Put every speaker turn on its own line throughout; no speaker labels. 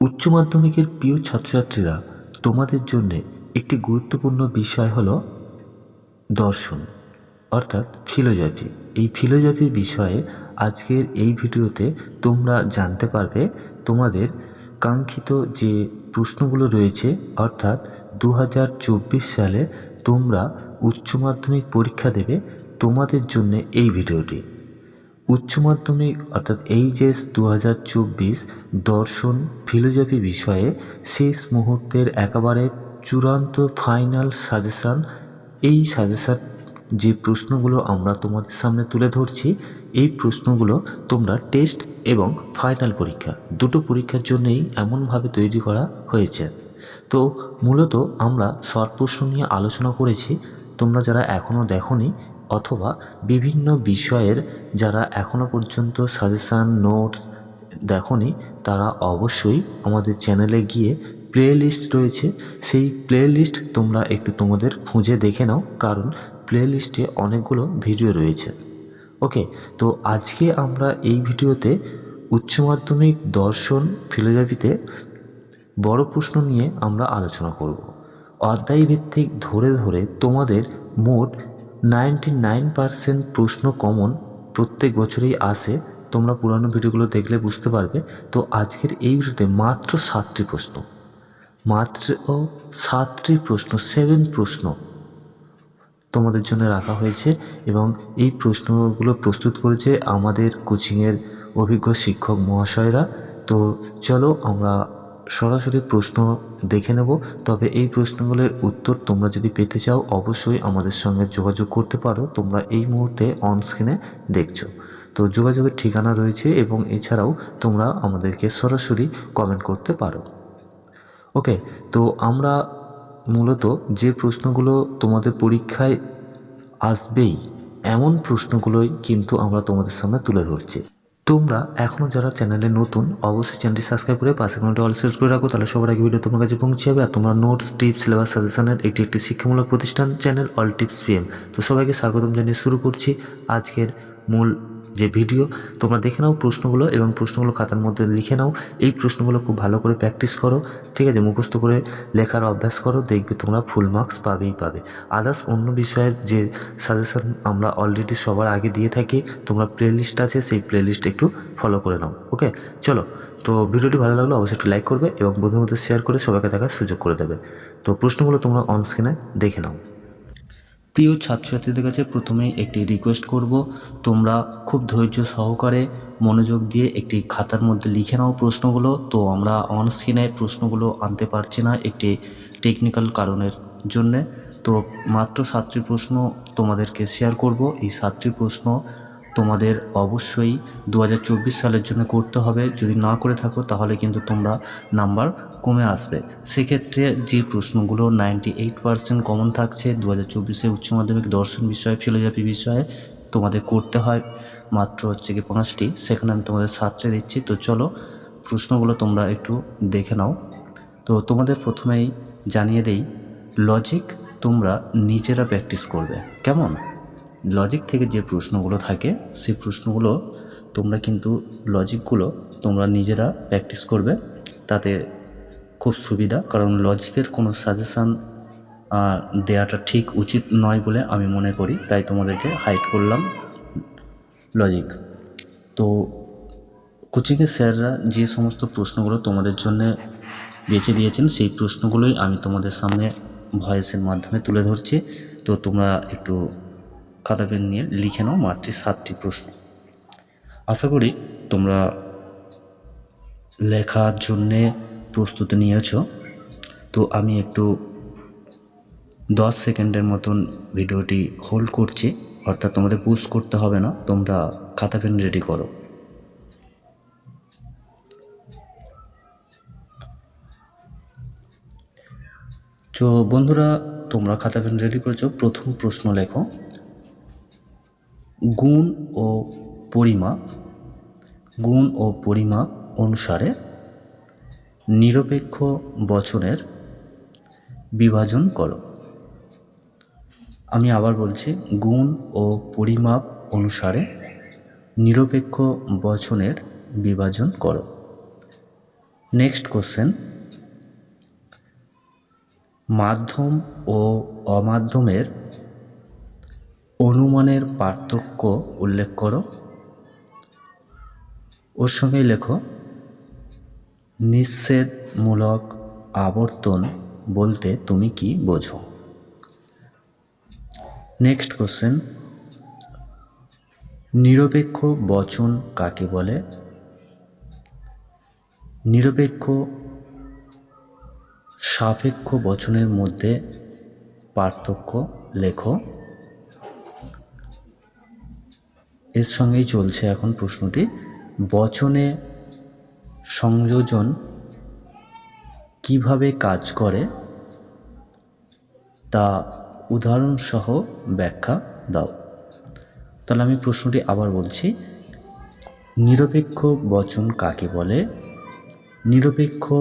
উচ্চ মাধ্যমিকের প্রিয় ছাত্রছাত্রীরা, তোমাদের জন্য একটি গুরুত্বপূর্ণ বিষয় হলো দর্শন, অর্থাৎ ফিলোজফি। এই ফিলোজফি বিষয়ে আজকের এই ভিডিওতে তোমরা জানতে পারবে তোমাদের কাঙ্ক্ষিত যে প্রশ্নগুলো রয়েছে, অর্থাৎ দু হাজার চব্বিশ সালে তোমরা উচ্চ মাধ্যমিক পরীক্ষা দেবে তোমাদের জন্য এই ভিডিওটি। উচ্চ মাধ্যমিক অর্থাৎ এইচএস দু হাজার চব্বিশ দর্শন ফিলোজফি বিষয়ে শেষ মুহূর্তের একেবারে চূড়ান্ত ফাইনাল সাজেশান। এই সাজেশান যে প্রশ্নগুলো আমরা তোমাদের সামনে তুলে ধরছি, এই প্রশ্নগুলো তোমরা টেস্ট এবং ফাইনাল পরীক্ষা, দুটো পরীক্ষার জন্যেই এমনভাবে তৈরি করা হয়েছে। তো মূলত আমরা শর্ট প্রশ্ন নিয়ে আলোচনা করেছি, তোমরা যারা এখনও দেখোনি অথবা বিভিন্ন বিষয়ের যারা এখনও পর্যন্ত সাজেশান, নোটস দেখোনি, তারা অবশ্যই আমাদের চ্যানেলে গিয়ে প্লে লিস্ট রয়েছে। সেই প্লে লিস্ট তোমরা একটু তোমাদের খুঁজে দেখে নাও, কারণ প্লে লিস্টে অনেকগুলো ভিডিও রয়েছে। ওকে, তো আজকে আমরা এই ভিডিওতে উচ্চ মাধ্যমিক দর্শন ফিলোজফিতে বড় প্রশ্ন নিয়ে আমরা আলোচনা করব। অধ্যায় ভিত্তিক ধরে ধরে তোমাদের মোট নাইনটি নাইন পারসেন্ট প্রশ্ন কমন প্রত্যেক বছরেই আসে। তোমরা পুরানো ভিডিওগুলো দেখলে বুঝতে পারবে। তো আজকের এই ভিডিওতে মাত্র সাতটি প্রশ্ন। মাত্র সাতটি প্রশ্ন, সেভেন প্রশ্ন তোমাদের জন্য রাখা হয়েছে এবং এই প্রশ্নগুলো প্রস্তুত করেছে আমাদের কোচিংয়ের অভিজ্ঞ শিক্ষক মহাশয়রা। তো চলো আমরা সরাসরি প্রশ্ন দেখে নেব। তবে এই প্রশ্নগুলোর উত্তর তোমরা যদি পেতে চাও, অবশ্যই আমাদের সঙ্গে যোগাযোগ করতে পারো। তোমরা এই মুহূর্তে অন স্ক্রিনে দেখছ। তো যোগাযোগের ঠিকানা রয়েছে এবং এছাড়াও তোমরা আমাদেরকে সরাসরি কমেন্ট করতে পারো। ওকে তো আমরা মূলত যে প্রশ্নগুলো তোমাদের পরীক্ষায় আসবেই, এমন প্রশ্নগুলোই কিন্তু আমরা তোমাদের সামনে তুলে ধরছি। তোমরা এখনও যারা চ্যানেলে নতুন, অবশ্যই চ্যানেলটি সাবস্ক্রাইব করে পাশে কোনোটা অল সেলস করে রাখো, তাহলে সবার আগে ভিডিও তোমার কাছে পৌঁছে যাবে। আর তোমরা নোটস টিপস সিলেবাস সাজেশনের একটি একটি শিক্ষামূলক প্রতিষ্ঠান চ্যানেল অল টিপস পিএম তো সবাইকে স্বাগতম জানিয়ে শুরু করছি আজকের মূল যে ভিডিও, তোমরা দেখে নাও প্রশ্নগুলো এবং প্রশ্নগুলো খাতার মধ্যে লিখে নাও। এই প্রশ্নগুলো খুব ভালো করে প্র্যাকটিস করো, ঠিক আছে? মুখস্থ করে লেখার অভ্যাস করো, দেখবে তোমরা ফুল মার্কস পাবেই পাবে। আদার্স অন্য বিষয়ের যে সাজেশন আমরা অলরেডি সবার আগে দিয়ে থাকি, তোমরা প্লে লিস্ট আছে, সেই প্লে লিস্ট একটু ফলো করে নাও ওকে চলো, তো ভিডিওটি ভালো লাগলে অবশ্যই একটু লাইক করবে এবং বন্ধুর মধ্যে শেয়ার করে সবাইকে দেখার সুযোগ করে দেবে। তো প্রশ্নগুলো তোমরা অনস্ক্রিনে দেখে নাও। প্রিয় ছাত্রছাত্রীদের কাছে প্রথমেই একটি রিকোয়েস্ট করব, তোমরা খুব ধৈর্য সহকারে মনোযোগ দিয়ে একটি খাতার মধ্যে লিখে নাও প্রশ্নগুলো। তো আমরা অন স্ক্রিনে প্রশ্নগুলো আনতে পারছি না একটি টেকনিক্যাল কারণের জন্যে। তো মাত্র সাতটি প্রশ্ন তোমাদেরকে শেয়ার করব। এই সাতটি প্রশ্ন তোমাদের অবশ্যই দু হাজার চব্বিশ সালের জন্য করতে হবে। যদি না করে থাকো, তাহলে কিন্তু তোমরা নাম্বার কমে আসবে। সেক্ষেত্রে যে প্রশ্নগুলো নাইনটি এইট পার্সেন্ট কমন থাকছে দু হাজার চব্বিশে উচ্চ মাধ্যমিক দর্শন বিষয়ে ফিলোজফি বিষয়ে তোমাদের করতে হয়। মাত্র হচ্ছে কি পাঁচটি, সেখানে আমি তোমাদের সাতটি দিচ্ছি। তো চলো, প্রশ্নগুলো তোমরা একটু দেখে নাও। তো তোমাদের প্রথমেই জানিয়ে দেই লজিক তোমরা নিজেরা প্র্যাকটিস করবে। কেমন? লজিক থেকে যে প্রশ্নগুলো থাকে, সেই প্রশ্নগুলো তোমরা কিন্তু লজিকগুলো তোমরা নিজেরা প্র্যাকটিস করবে। তাতে খুব সুবিধা, কারণ লজিকের কোনো সাজেশান দেওয়াটা ঠিক উচিত নয় বলে আমি মনে করি। তাই তোমাদেরকে হাইট করলাম লজিক তো কোচিংয়ের স্যাররা যে সমস্ত প্রশ্নগুলো তোমাদের জন্য বেছে দিয়েছেন, সেই প্রশ্নগুলোই আমি তোমাদের সামনে ভয়েসের মাধ্যমে তুলে ধরছি। তো তোমরা একটু খাতা পেন নিয়ে লিখে নাও মাত্র সাতটি প্রশ্ন। আশা করি তোমরা লেখার জন্যে প্রস্তুতি নিয়েছ। তো আমি একটু দশ সেকেন্ডের মতন ভিডিওটি হোল্ড করছি, অর্থাৎ তোমাদের পুশ করতে হবে না, তোমরা খাতা পেন রেডি করো। তো বন্ধুরা, তোমরা খাতা পেন রেডি করেছ, প্রথম প্রশ্ন লেখো। গুণ ও পরিমাপ গুণ ও পরিমাপ অনুসারে নিরপেক্ষ বচনের বিভাজন করো। আমি আবার বলছি, গুণ ও পরিমাপ অনুসারে নিরপেক্ষ বচনের বিভাজন করো। নেক্সট কোশ্চেন মাধ্যম ও অমাধ্যমের অনুমানের পার্থক্য উল্লেখ করো। ওর সঙ্গেই লেখো, নিষেধমূলক আবর্তন বলতে তুমি কি বোঝো? নেক্সট কোশ্চেন নিরপেক্ষ বচন কাকে বলে? নিরপেক্ষ সাপেক্ষ বচনের মধ্যে পার্থক্য লেখো। এর সঙ্গেই চলছে এখন প্রশ্নটি। বচনে সংযোজন কীভাবে কাজ করে, তা উদাহরণসহ ব্যাখ্যা দাও। তাহলে আমি প্রশ্নটি আবার বলছি। নিরপেক্ষ বচন কাকে বলে? নিরপেক্ষ,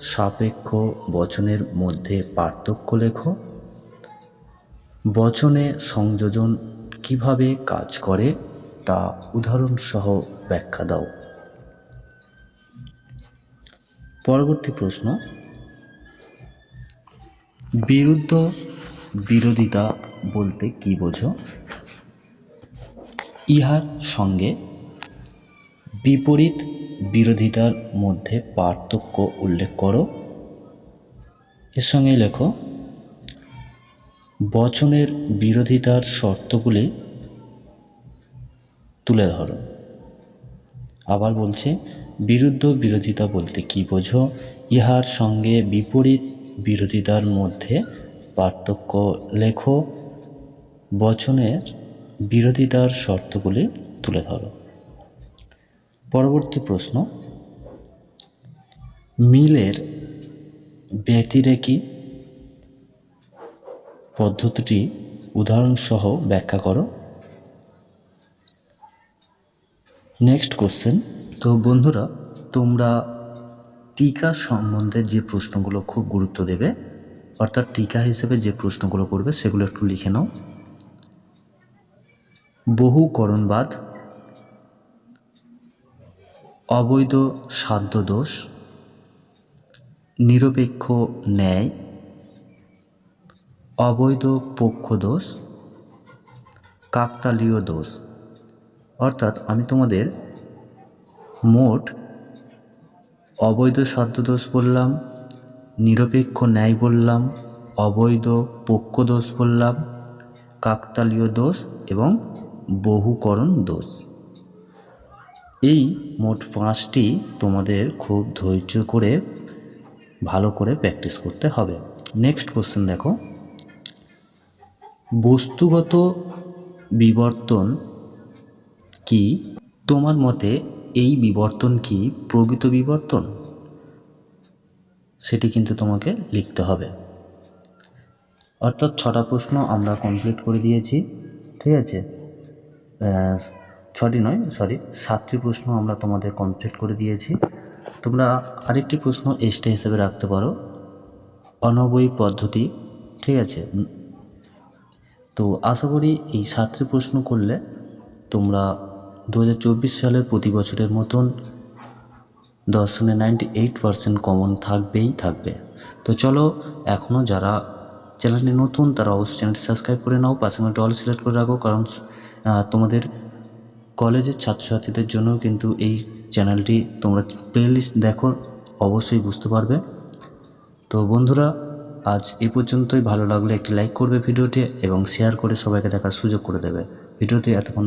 সাপেক্ষ বচনের মধ্যে পার্থক্য লেখো। বচনে সংযোজন কীভাবে কাজ করে তা উদাহরণসহ ব্যাখ্যা দাও। পরবর্তী প্রশ্ন। বিরুদ্ধ বিরোধিতা বলতে কি বোঝো? ইহার সঙ্গে বিপরীত বিরোধিতার মধ্যে পার্থক্য উল্লেখ করো। এর সঙ্গে লেখো, বচনের বিরোধিতার শর্তগুলি তুলে ধরো। আবার বলছে, বিরুদ্ধ বিরোধিতা বলতে কি বোঝো? ইহার সঙ্গে বিপরীত বিরোধিতার মধ্যে পার্থক্য লেখো। বচনের বিরোধিতার শর্তগুলি তুলে ধরো। পরবর্তী প্রশ্ন, মিলের ব্যতিরেকি পদ্ধতিটি উদাহরণসহ ব্যাখ্যা করো। নেক্সট কোশ্চেন তো বন্ধুরা, তোমরা টিকা সম্বন্ধে যে প্রশ্নগুলো খুব গুরুত্ব দেবে, অর্থাৎ টিকা হিসেবে যে প্রশ্নগুলো করবে, সেগুলো একটু লিখে নাও। বহুকরণবাদ অবৈধ সাধ্য দোষ, নিরপেক্ষ ন্যায়, অবৈধ পক্ষ দোষ, কাকতালীয় দোষ। অর্থাৎ আমি তোমাদের মোট অবৈধ সাধ্যদোষ বললাম, নিরপেক্ষ ন্যায় বললাম, অবৈধ পক্ষ দোষ বললাম, কাকতালীয় দোষ এবং বহুকরণ দোষ। এই মোট পাঁচটি তোমাদের খুব ধৈর্য করে, ভালো করে প্র্যাকটিস করতে হবে। নেক্সট কোশ্চেন দেখো। বস্তুগত বিবর্তন কি? তোমার মতে এই বিবর্তন কি প্রকৃত বিবর্তন? সেটি কিন্তু তোমাকে লিখতে হবে। অর্থাৎ ছটা প্রশ্ন আমরা কমপ্লিট করে দিয়েছি, ঠিক আছে? ছটি নয় সরি সাতটি প্রশ্ন আমরা তোমাদের কমপ্লিট করে দিয়েছি। তোমরা আরেকটি প্রশ্ন এক্সট্রা হিসেবে রাখতে পারো। অনবয় পদ্ধতি, ঠিক আছে? তো আশা করি এই সাতটি প্রশ্ন করলে তোমরা দু হাজার চব্বিশ সালের প্রতি বছরের মতন দর্শনে নাইনটি এইট পারসেন্ট কমন থাকবেই থাকবে। তো চলো এখনও যারা চ্যানেলটি নতুন, তারা অবশ্যই চ্যানেলটি সাবস্ক্রাইব করে নাও, পাশে একটা অল সিলেক্ট করে রাখো, কারণ তোমাদের কলেজের ছাত্রছাত্রীদের জন্য কিন্তু এই চ্যানেলটি তোমরা প্লেলিস্ট দেখো, অবশ্যই বুঝতে পারবে। তো বন্ধুরা, আজ এ পর্যন্তই। ভালো লাগলে একটি লাইক করবে ভিডিওটি এবং শেয়ার করে সবাইকে দেখার সুযোগ করে দেবে। ভিডিওটি এতক্ষণ